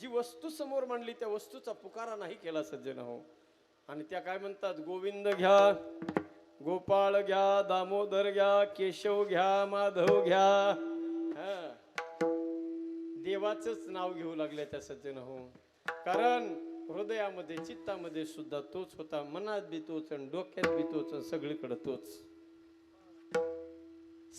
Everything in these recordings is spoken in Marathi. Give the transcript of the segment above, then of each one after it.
जी वस्तू समोर मांडली त्या वस्तूचा पुकारा नाही केला सज्जन हो. आणि त्या काय म्हणतात? गोविंद घ्या गोपाळ घ्या दामोदर घ्या केशव घ्या माधव घ्या. देवाचंच नाव घेऊ लागले त्या सज्जन हो कारण हृदयामध्ये चित्तामध्ये सुद्धा तोच होता मनात बी तोच आणि डोक्यात बी तोच सगळीकडे तोच.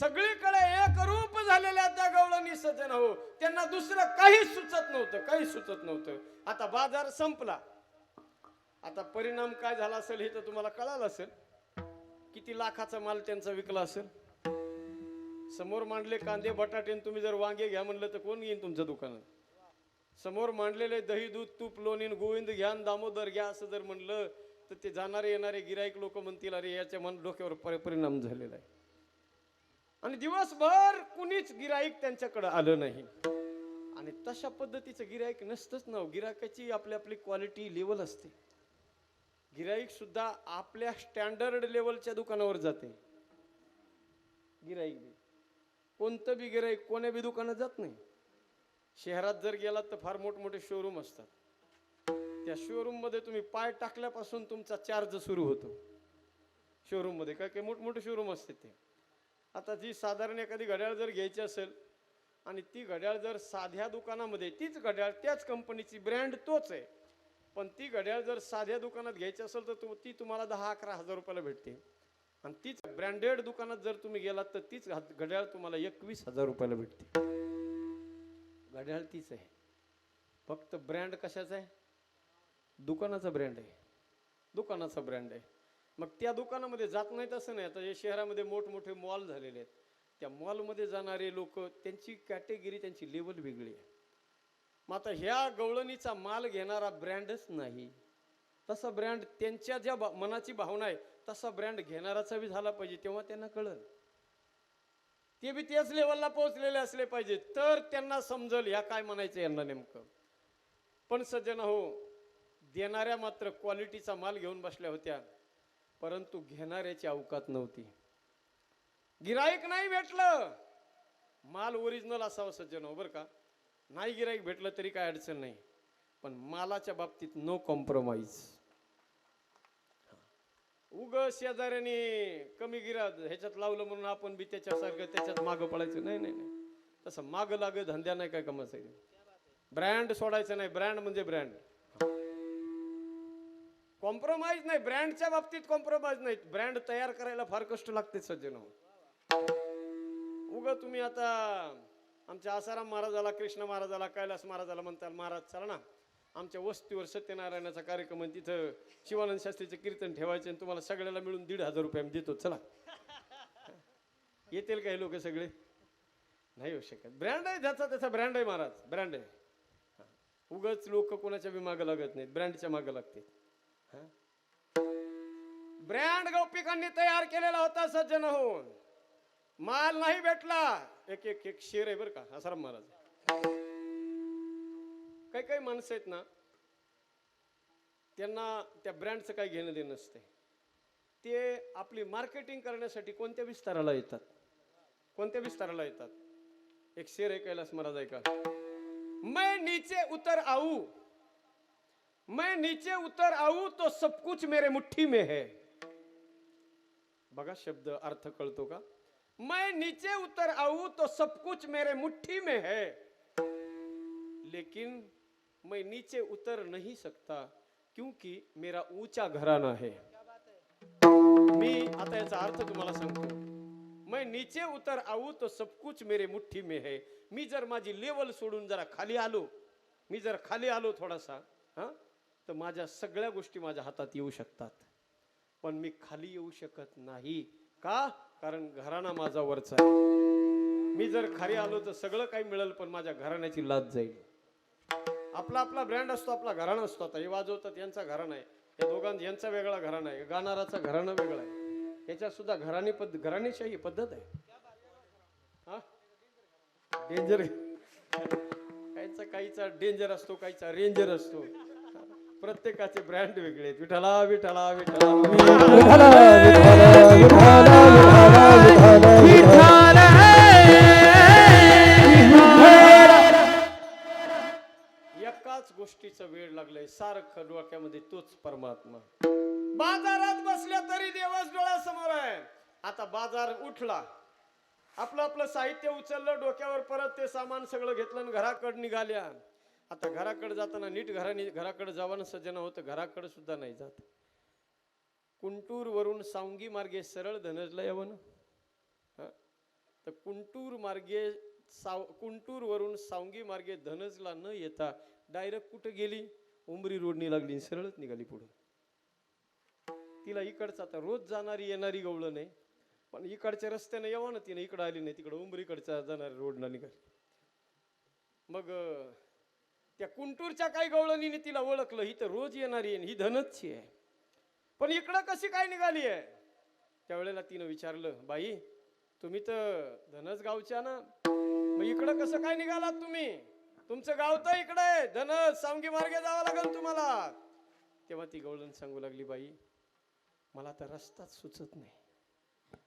सगळीकडे एक रूप झालेल्या त्या गवळणी सज्जन हो त्यांना दुसरं काही सुचत नव्हतं काही सुचत नव्हतं. आता बाजार संपला. आता परिणाम काय झाला असेल हे तर तुम्हाला कळालं असेल. किती लाखाचा माल त्यांचा विकला असेल? समोर मांडले कांदे बटाटे तुम्ही जर वांगे घ्या म्हणलं तर कोण येईन तुमच्या दुकानात? समोर मांडलेले दही दूध तूप लोणीन गोविंद घ्यान दामोदर घ्या असं जर म्हणलं तर ते जाणारे येणारे गिराईक लोक म्हणतील अरे याच्या मन डोक्यावर परिणाम झालेला आहे. आणि दिवसभर कुणीच गिराईक त्यांच्याकडे आलं नाही. आणि तशा पद्धतीचं गिराईक नसतंच ना हो. गिरायकाची आपली आपली क्वालिटी लेवल असते. गिराईक सुद्धा आपल्या स्टँडर्ड लेवलच्या दुकानावर जाते. गिराईक कोणतं बी गिराईक कोण्या बी दुकानात जात नाही. शहरात जर गेलात तर फार मोठमोठे शोरूम असतात. त्या शोरूममध्ये तुम्ही पाय टाकल्यापासून तुमचा चार्ज सुरू होतो. शोरूममध्ये काय काय मोठमोठे शोरूम असते ते. आता जी साधारण एखादी घड्याळ जर घ्यायची असेल आणि ती घड्याळ जर साध्या दुकानामध्ये तीच घड्याळ त्याच कंपनीची ब्रँड तोच आहे. पण ती घड्याळ जर साध्या दुकानात घ्यायची असेल तर तु- ती तुम्हाला दहा अकरा हजार रुपयाला भेटते. आणि तीच ब्रँडेड दुकानात जर तुम्ही गेलात तर तीच घड्याळ तुम्हाला एकवीस हजार रुपयाला भेटते. घड्याळ तीच आहे. फक्त ब्रँड कशाचा आहे? दुकानाचा ब्रँड आहे. दुकानाचा ब्रँड आहे. मग त्या दुकानामध्ये जात नाहीत असं नाही. आता हे शहरामध्ये मोठमोठे मॉल झालेले आहेत. त्या मॉलमध्ये जाणारे लोक त्यांची कॅटेगरी त्यांची लेवल वेगळी आहे. मग आता ह्या गवळणीचा माल घेणारा ब्रँडच नाही. तसा ब्रँड त्यांच्या ज्या भा- मनाची भावना आहे तसा ब्रँड घेणाराचा बी झाला पाहिजे तेव्हा त्यांना कळल. ते बी त्याच लेवलला पोहोचलेले असले पाहिजे तर त्यांना समजल ह्या काय म्हणायचं यांना नेमकं. पण सज्जन हो देणाऱ्या मात्र क्वालिटीचा माल घेऊन बसल्या होत्या परंतु घेणाऱ्याची अवकात नव्हती. गिराईक नाही भेटलं. माल ओरिजिनल असावं सज्जन हो बरं का. नाही गिराईक भेटलं तरी काय अडचण नाही. पण मालाच्या बाबतीत नो कॉम्प्रोमाइज उग शेजाऱ्याने कमी गिराद ह्याच्यात लावलं म्हणून आपण बी त्याच्यासारखं त्याच्यात मागं पडायचं. नाही नाही नाही. तसं मागं लाग धंद्या नाही काय कमायचं ब्रँड सोडायचं नाही. ब्रँड म्हणजे ब्रँड कॉम्प्रोमाइज नाही. ब्रँडच्या बाबतीत कॉम्प्रोमाइज नाही. ब्रँड तयार करायला फार कष्ट लागते सज्जन. उग तुम्ही आता आमच्या आसाराम महाराजाला कृष्ण महाराजाला कैलास महाराजाला म्हणताल महाराज चला ना. आमच्या वस्तीवर सत्यनारायणाचा कार्यक्रम आहे तिथं शिवानंद शास्त्रीचं कीर्तन ठेवायचे आणि तुम्हाला सगळ्याला मिळून दीड हजार रुपये आम्ही देतो. चला. येतील काही लोक सगळे? नाही येऊ शकत. ब्रँड आहे ज्याचा त्याचा ब्रँड आहे महाराज ब्रँड आहे उगच लोक कोणाच्या बी मागं लागत नाहीत ब्रँडच्या मागं लागते ब्रँड गौपिकांनी तयार केलेला होता सज्जन होऊन. माल नाही भेटला. एक एक एक शेर आहे बरं का आसाराम महाराज. काही काही माणसं आहेत ना त्यांना त्या ब्रँडचं काही घेणं देणं नसते. ते आपली मार्केटिंग करण्यासाठी कोणत्या विस्ताराला येतात? कोणत्या विस्ताराला येतात? एक शेर आहे कैलास महाराज ऐका. मैं नीचे उतर आऊ. मैं नीचे उतर आऊ तो सब कुछ मेरे मुठ्ठी में है. बघा शब्द अर्थ कळतो का? मैं नीचे उतर आऊ तो सब कुछ मेरे मुट्ठी में है. लेकिन मैं नीचे उतर नहीं सकता क्योंकि मेरा ऊंचा घराना है। मी आता याचा अर्थ तुम्हाला सांगतो। मैं नीचे उतर आऊ तो सब कुछ मेरे मुठ्ठी में है। मी जर माझी लेवल सोडून जरा खाली आलो मी जर खाली आलो थोडासा हा तर माझ्या सगळ्या गोष्टी माझ्या हातात येऊ शकतात. पण मी खाली येऊ शकत नाही. का? कारण घराणा माझा वरचा आहे. मी जर खाली आलो तर सगळं काही मिळेल पण माझ्या घराण्याची लाज जाईल. आपला आपला ब्रँड असतो आपला घराणा असतो. आता हे वाजवतात यांचा घराणा आहे. या दोघां यांचा वेगळा घराणा आहे. गाणाराचा घराणा वेगळा आहे. याच्यात सुद्धा घराणी पद्धत घराणीशाही पद्धत आहे. हा? डेंजर काहीचा काहीचा डेंजर असतो काहीचा रेंजर असतो. प्रत्येकाचे ब्रँड वेगळे आहेत. विठाला विठाला विठाला एकाच गोष्टीचं वेळ लागलाय. सारखं डोक्यामध्ये तोच परमात्मा. बाजारात बसल्या तरी देवाच डोळ्यासमोर आहे. आता बाजार उठला. आपलं आपलं साहित्य उचललं डोक्यावर परत ते सामान सगळं घेतलं आणि घराकडे निघाल्या. आता घराकडे जाताना नीट घराने घराकडे जावानं सज्जन होतं घराकडे सुद्धा नाही जात. कुंटूर वरून सावंगी मार्गे सरळ धनजला यावं ना तर कुंटूर मार्गे साव कुंटूरवरून सावंगी मार्गे धनजला न येता डायरेक्ट कुठं गेली? उमरी रोडनी लागली सरळच निघाली पुढं तिला इकडचं आता रोज जाणारी येणारी गवळण नाही पण इकडच्या रस्त्याने यावं ना तिने इकडं आली नाही तिकडं उमरीकडच्या जाणारी रोडला निघाली. मग त्या कुंटूरच्या काही गवळणीने तिला ओळखलं ही तर रोज येणारी आहे ही धनचची आहे. पण इकडं कशी काय निघाली आहे? त्यावेळेला तिनं विचारलं बाई तुम्ही तर धनच गावच्या ना मग इकडं कसं काय निघालात तुम्ही? तुमचं गाव तर इकडे धनस सावंगी मार्गे जावं लागेल तुम्हाला. तेव्हा ती गवळण सांगू लागली बाई मला तर रस्ताच सुचत नाही.